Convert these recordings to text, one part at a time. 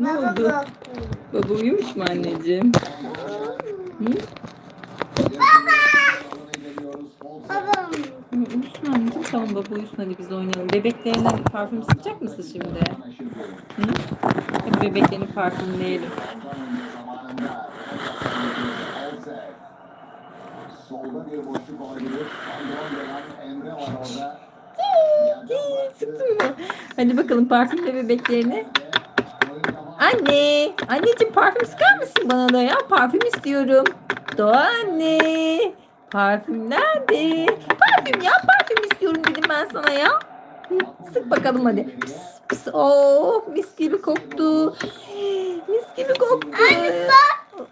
ne oldu? Baba uyumuş mu anneciğim? Hı? Babam. Hı, Uyusun anneciğim. Tamam baba uyusun hadi biz oynayalım. Bebeklerine parfüm sıkacak mısın şimdi? Hı? Hadi bebeklerini parfümleyelim. Solda bir boşluk olabilir. Anderon gelen Emre var orada. Hadi bakalım parfümle bebeklerini. Anne, anneciğim parfüm sıkar mısın bana da ya? Parfüm istiyorum. Doğa anne. Parfüm nerede? Parfüm ya, parfüm istiyorum dedim ben sana ya. Sık bakalım hadi. Pıs, pıs. Oh, mis gibi koktu. Mis gibi koktu.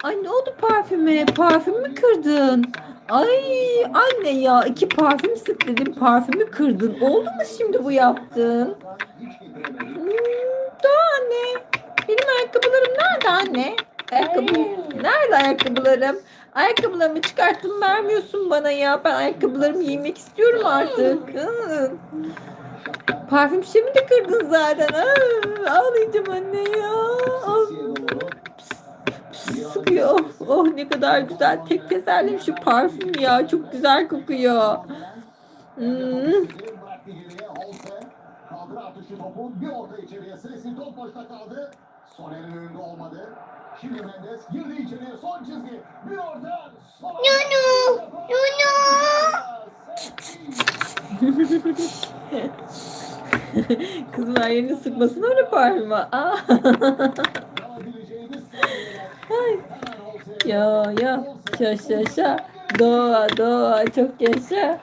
Ay ne oldu parfüme? Parfüm mü kırdın? Ay anne ya iki parfüm sık dedim parfümü kırdın. Oldu mu şimdi bu yaptın? Hmm, Doğa anne. Benim ayakkabılarım nerede anne? Ayakkabı, nerede ayakkabılarım? Ayakkabılarımı çıkarttın vermiyorsun bana ya. Ben ayakkabılarımı giymek istiyorum artık. Hı. Parfüm şişemi de kırdın zaten. Aa, ağlayacağım anne ya. Al. Sıkıyor. Oh, ne kadar güzel. Tek tesellim şu parfüm ya. Çok güzel kokuyor. Hmm. Şimdi Mendes girdi içeriye son çizgi. Bir orta. Son Nunu. Nunu. Kızım her yerini sıkmasın öyle parfüme. Ya ya yaşa yaşa doğa doğa çok yaşa.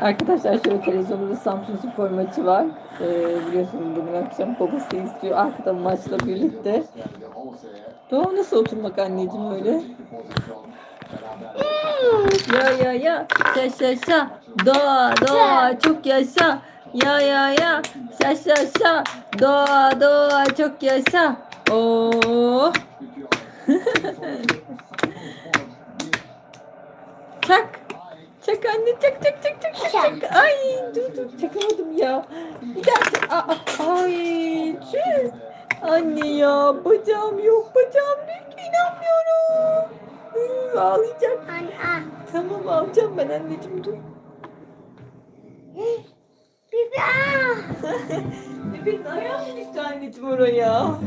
Arkadaşlar şöyle televizyonda Samsun Spor maçı var. Ee, biliyorsunuz bugün akşam babası istiyor arkada maçla birlikte. Doğa nasıl oturmak anneciğim öyle? Ya ya ya yaşa yaşa doğa doğa çok yaşa. Ya ya ya yaşa yaşa doğa doğa çok yaşa. Oo. Çak. Çak anne çak çak çak çak çak çak. Ay dur dur çakamadım ya. Bir daha çak. Aa, ay tüh. Anne ya bacağım yok bacağım yok inanmıyorum. Hı, ağlayacak. Anne. Tamam alacağım ben anneciğim dur. Ah. Bebeğin ayağı mı düştü anneciğim oraya?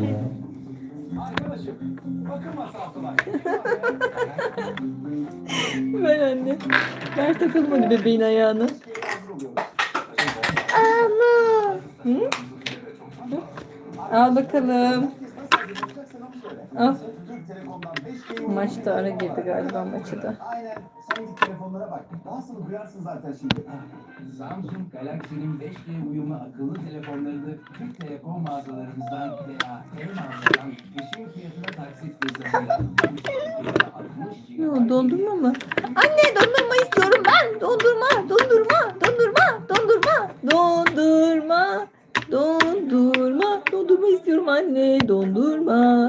Arkadaşım. Ver anne. Ver takalım hadi bebeğin ayağını. Ama. Hı? Al bakalım. Al. Türk Telekom'dan 5G Maçta ara girdi galiba maçı da. Aynen. Sen git telefonlara bak. Daha sonra duyarsın zaten şimdi. Samsung Galaxy'nin 5G uyumlu akıllı telefonlarını Türk Telekom mağazalarımızdan veya ev peşin taksit hızıyla Ne o dondurma mı? Anne dondurma istiyorum ben. Dondurma, dondurma, dondurma, dondurma, dondurma, dondurma, dondurma istiyorum anne, dondurma.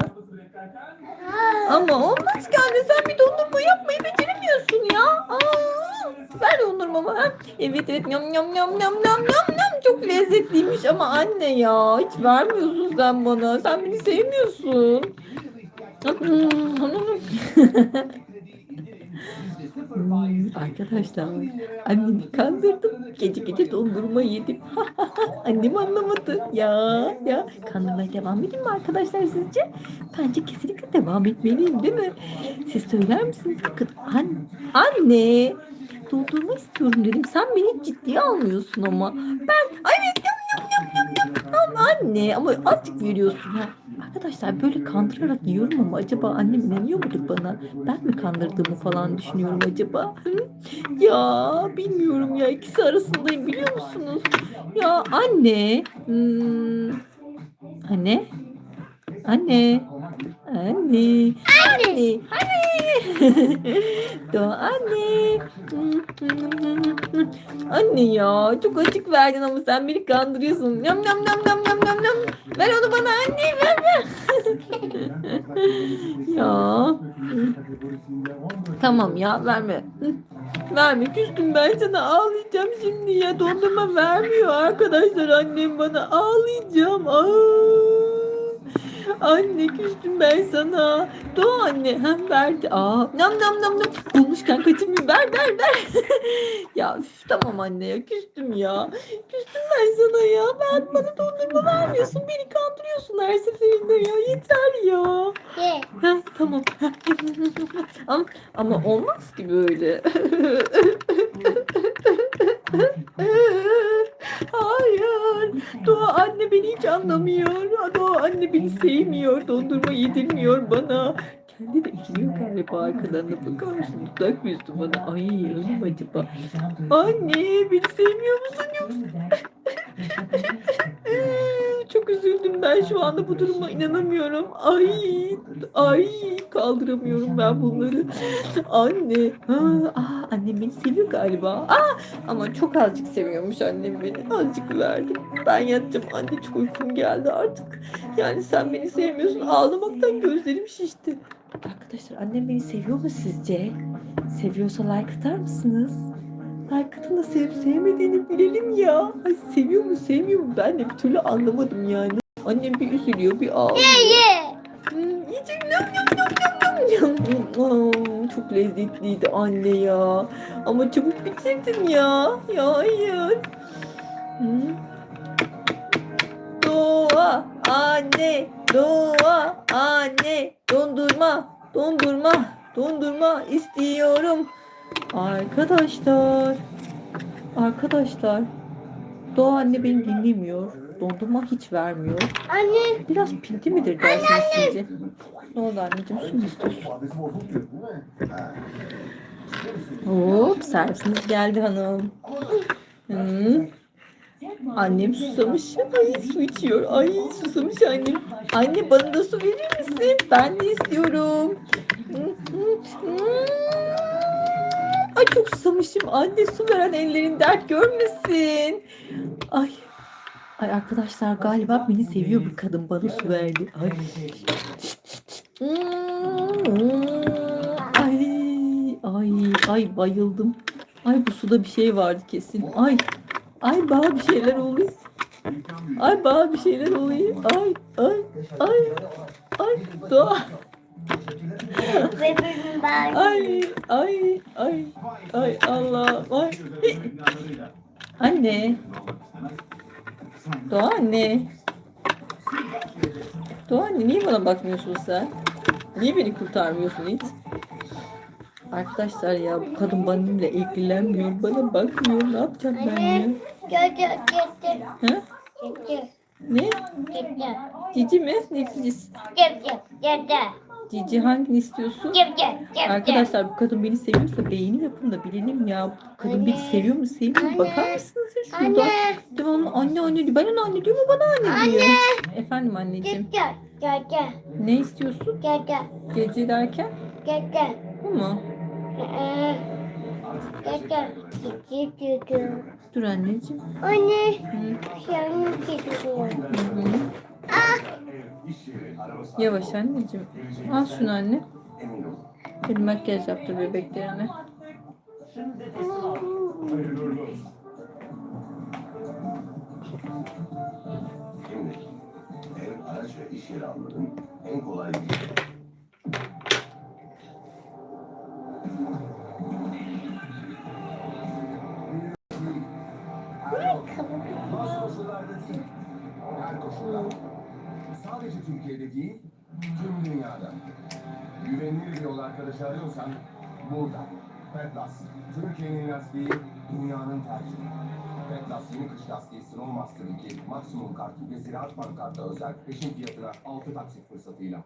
Ama olmaz ki anne sen bir dondurma yapmayı beceremiyorsun ya. Aa, ver dondurmamı. Ha? Evet evet yam yam yam yam yam yam yam çok lezzetliymiş ama anne ya hiç vermiyorsun sen bana. Sen beni sevmiyorsun. Arkadaşlar annemi kandırdım. Gece gece dondurma yedim. Annem anlamadı. Ya ya kandırmaya devam edeyim mi arkadaşlar sizce? Bence kesinlikle devam etmeliyim değil mi? Siz söyler misiniz? Bakın an anne dondurma istiyorum dedim. Sen beni ciddiye almıyorsun ama. Ben evet yam Ama anne ama azıcık veriyorsun ha. Arkadaşlar böyle kandırarak yiyorum ama acaba annem inanıyor mudur bana? Ben mi kandırdığımı falan düşünüyorum acaba? Ya bilmiyorum ya ikisi arasındayım biliyor musunuz? Ya anne. Hmm, anne. Anne. Anne. Anne. Anne. Doğa anne. Anne ya çok açık verdin ama sen beni kandırıyorsun. Yam yam yam yam yam yam yam. Ver onu bana anne ver ver. ya. Tamam ya verme. Verme küstüm ben sana ağlayacağım şimdi ya dondurma vermiyor arkadaşlar annem bana ağlayacağım. Aa. Anne küstüm ben sana. Doğa anne hem verdi. Aa nam nam nam nam. Bulmuşken kaçayım ver ver ver. ya üf, tamam anne ya küstüm ya. Küstüm ben sana ya. Ben bana dondurma vermiyorsun. Beni kandırıyorsun her seferinde ya. Yeter ya. Ye. Ha, tamam. ama, ama olmaz ki böyle. Doğa anne beni hiç anlamıyor. Doğa anne beni sevmiyor. Dondurma yedirmiyor bana. Kendi de üzülüyor galiba arkadan da bakar mısın? Mutlak bir bana. Ay öyle mi acaba? Anne beni sevmiyor musun yoksa? Ben şu anda bu duruma inanamıyorum. Ay ay kaldıramıyorum ben bunları. Anne. Ha, aa, annem beni seviyor galiba. Aa, ama çok azıcık seviyormuş annem beni. Azıcık verdi. Ben yatacağım. Anne çok uykum geldi artık. Yani sen beni sevmiyorsun. Ağlamaktan gözlerim şişti. Arkadaşlar annem beni seviyor mu sizce? Seviyorsa like atar mısınız? Like atın da sevip sevmediğini bilelim ya. Ay seviyor mu sevmiyor mu ben de bir türlü anlamadım yani. Annem bir üzülüyor bir ağlıyor. Ye. Hmm, yiyecek nam nam nam nam nam. Çok lezzetliydi anne ya. Ama çabuk bitirdin ya. Ya hayır. Doğa anne, doğa anne, dondurma, dondurma, dondurma istiyorum. Arkadaşlar, arkadaşlar, doğa anne beni dinlemiyor. Dondurma hiç vermiyor. Anne. Biraz pinti midir dersiniz sizce? Ne oldu anneciğim su mu istiyorsun? Hop servisiniz geldi hanım. Hı. Annem susamış. Ay su içiyor. Ay susamış annem. Anne bana da su verir misin? Ben de istiyorum. Ay çok susamışım. Anne su veren ellerin dert görmesin. Ay. Ay arkadaşlar galiba beni seviyor bir kadın bana su verdi. Ay. Ay, ay, ay bayıldım. Ay bu suda bir şey vardı kesin. Ay, ay bana bir şeyler oluyor. Ay bana bir şeyler oluyor. Ay, ay, ay, ay, doğa. Ay, ay, ay, ay Allah. Ay. Anne. Doğa anne. Doğa anne niye bana bakmıyorsun sen? Niye beni kurtarmıyorsun hiç? Arkadaşlar ya bu kadın benimle ilgilenmiyor. Bana bakmıyor. Ne yapacağım ben ya? Gördü. Gitti. Ha? Ne? Gitti. Cici mi? Ne cicisi? Gitti. Gitti. Cici hangini istiyorsun? Gitti. Gitti. Arkadaşlar bu kadın beni seviyorsa beğeni yapın da bilelim ya. Bu kadın beni Anne. seviyor mu sevmiyor mu? Bakar mısınız ya şurada? Anne. Devamlı anne anne diyor. Ben ona anne diyorum o bana anne diyor. Efendim anneciğim. Gitti. Gitti. Ne istiyorsun? Gitti. Gece derken? Gitti. Bu mu? Ee, Gitti. Gitti. Gitti. Dur anneciğim. Anne. Hı, Sen gidiyor. hı, hı. Yavaş anneciğim. Al şunu anne. Bir makyaj yaptır bebeklerine. Şimdi ev, araç ve iş yeri almanın en kolay Bazı koşullarda değil, her koşulda. Sadece Türkiye'de değil, tüm dünyada. Güvenilir bir yol arkadaşı arıyorsan burada. Petlas. Türkiye'nin lastiği, dünyanın tercihi. Petlas yeni kış lastiği Snow Master 2, maksimum kart ve Ziraat Bankart'ta özel peşin fiyatına 6 taksit fırsatıyla.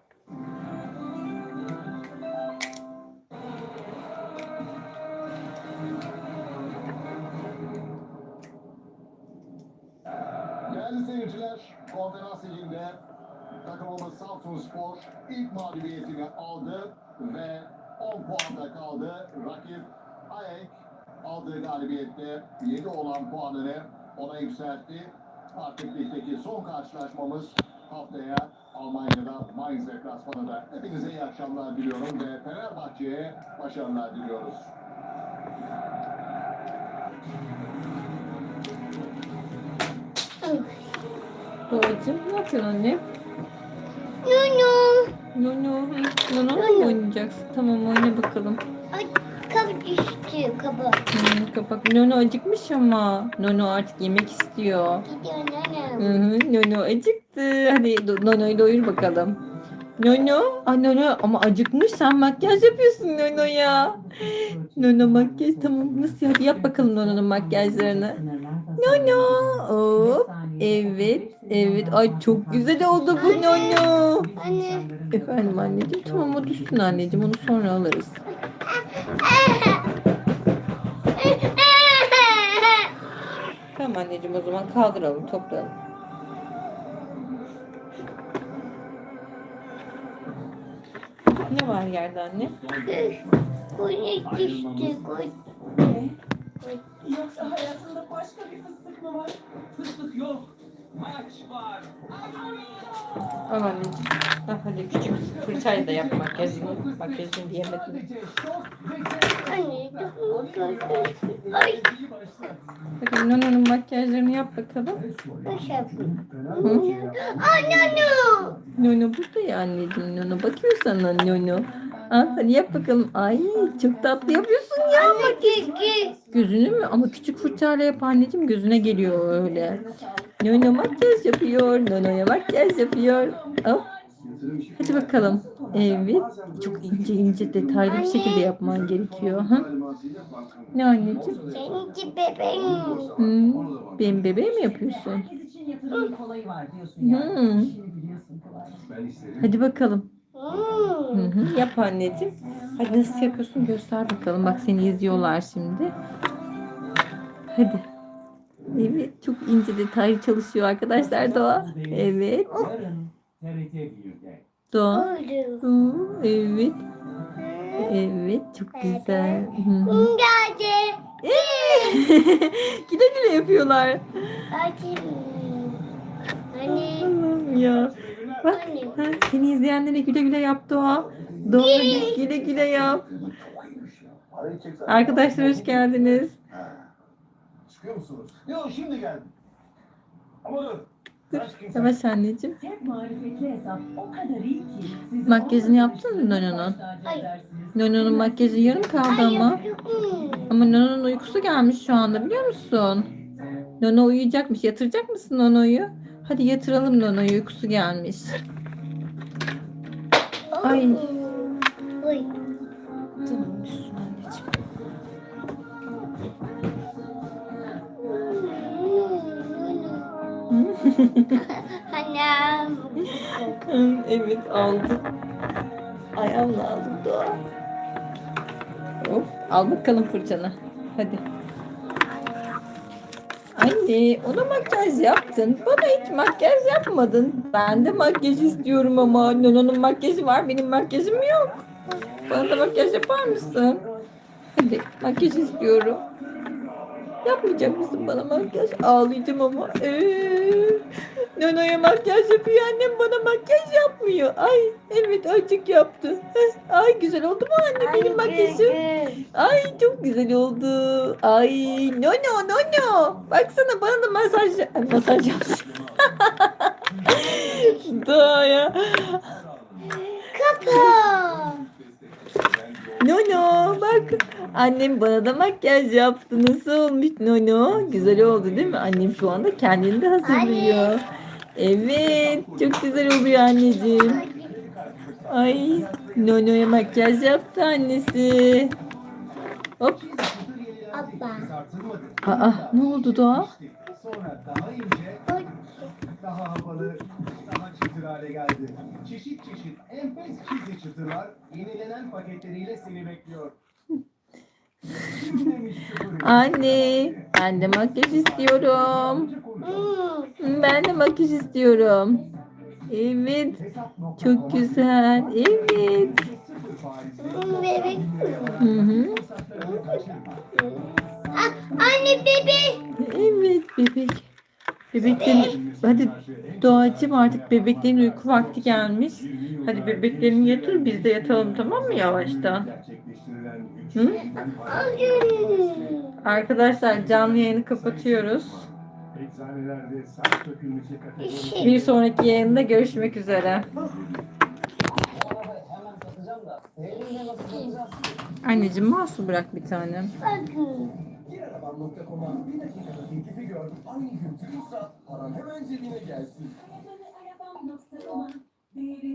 Değerli seyirciler, konferans liginde Takımımız Samsunspor ilk mağlubiyetini aldı ve 10 puanda kaldı. Rakip AEK aldığı galibiyette 7 olan puanını ona yükseltti. Artık ligdeki son karşılaşmamız haftaya Almanya'da Mainz deplasmanında. Hepinize iyi akşamlar diliyorum ve Fenerbahçe'ye başarılar diliyoruz. Doğacığım ne yapıyorsun anne? Nunu. Hı, Nono mu oynayacaksın? Tamam oyna bakalım. Ay kabı düştü kabı. Hmm, kapak. Nono acıkmış ama. Nono artık yemek istiyor. Gidiyor Hı nene. hı, Nono acıktı. Hadi Nono'yu doyur bakalım. Nono, ay Nono ama acıkmış. Sen makyaj yapıyorsun Nono'ya. Nono makyaj tamam nasıl? Hadi yap bakalım Nono'nun makyajlarını. Nono. Hop. Evet, evet. Ay çok güzel oldu bu Nono. Anne. Efendim anneciğim tamam o düşsün anneciğim onu sonra alırız. Tamam anneciğim o zaman kaldıralım toplayalım. Ne var yerde anne? Kuyruğu düştü. Kuyruğu. Yoksa hayatında başka bir fıstık mı var? Fıstık yok. Maç var. Al anneciğim. Ha, hadi küçük fırçayla da yap makyajını. Makyajını diyemedim. Hadi Nono'nun makyajlarını yap bakalım. Hı? Anne anne. Nono burada ya anneciğim Nono. Bakıyor sana Nono. Ha, hadi yap bakalım. Ay çok tatlı yapıyorsun ya. Gigi. Gözünü mü? Ama küçük fırçayla yap anneciğim. Gözüne geliyor öyle. Nono makyaj yapıyor. Nono'ya makyaj yapıyor. Hop. Hadi bakalım. Evet. Çok ince ince detaylı bir şekilde yapman gerekiyor. Ha? Ne anneciğim? Seninki bebeğim. Hmm. Benim bebeği mi yapıyorsun? Herkes için yatırımın kolayı var diyorsun ya. Hmm. Hadi bakalım. Hı Hmm. hı. Yap anneciğim. Hadi nasıl yapıyorsun göster bakalım. Bak seni izliyorlar şimdi. Hadi. Evet çok ince detaylı çalışıyor arkadaşlar Doğa. Evet. Yarın TRT 1'de. Doğa. Oldu. Hı, Evet. Evet çok güzel. Geldi. güle güle yapıyorlar. Anne. Allah'ım ya. Bak ha, seni izleyenlere güle güle yap Doğa. Doğa güle güle yap. Arkadaşlar hoş geldiniz. Çıkıyor musunuz? Yok şimdi geldim. Ama dur. Dur, Yavaş anneciğim. Tek marifetli hesap o kadar iyi ki. Sizi Makyajını yaptın mı Nono'nun? Nono'nun makyajı yarım kaldı Ay ama. Ama Nono'nun uykusu gelmiş şu anda biliyor musun? Nono uyuyacakmış. Yatıracak mısın Nono'yu? Hadi yatıralım Nono'yu. Uykusu gelmiş. Ay. Oy. Tamam düşsün anneciğim. Annem. Evet aldım. Ayağımla aldım Doğa. Hop, al bakalım fırçanı. Hadi. Anne ona makyaj yaptın. Bana hiç makyaj yapmadın. Ben de makyaj istiyorum ama Nono'nun makyajı var. Benim makyajım yok. Bana da makyaj yapar mısın? Hadi makyaj istiyorum. Yapmayacak mısın bana makyaj? Ağlayacağım ama. Ee, Nono'ya makyaj yapıyor. Annem bana makyaj yapmıyor. Ay evet açık yaptı. Heh, Ay güzel oldu mu anne benim makyajım? Ay çok güzel oldu. Ay Nono Nono. Baksana bana da masaj Ay, masaj yapsın. Daha ya. Kapı. Nono bak. Annem bana da makyaj yaptı. Nasıl olmuş Nono? Güzel oldu değil mi? Annem şu anda kendini de hazırlıyor. Evet. Çok güzel oluyor anneciğim. Ay. Nono'ya makyaj yaptı annesi. Hop. Abba. Aa ne oldu? Sonra daha ince, daha havalı, çıtır hale geldi. Çeşit çeşit enfes çizgi çıtırlar yenilenen paketleriyle seni bekliyor. Anne. Ben de makyaj istiyorum. Ben de makyaj istiyorum. Evet. Çok güzel. Evet. Bebek. Hı hı. anne bebek. Evet bebek. Bebeklerin hadi Doğacığım artık bebeklerin uyku vakti gelmiş. Hadi bebeklerini yatır biz de yatalım tamam mı yavaştan? Hı? Arkadaşlar canlı yayını kapatıyoruz. Bir sonraki yayında görüşmek üzere. Anneciğim mouse bırak bir tane. Bakın. Arabam.com'a bir dakikada teklifi gör. Aynı gün tıkırsa paran hemen cebine gelsin. Arabam.com'a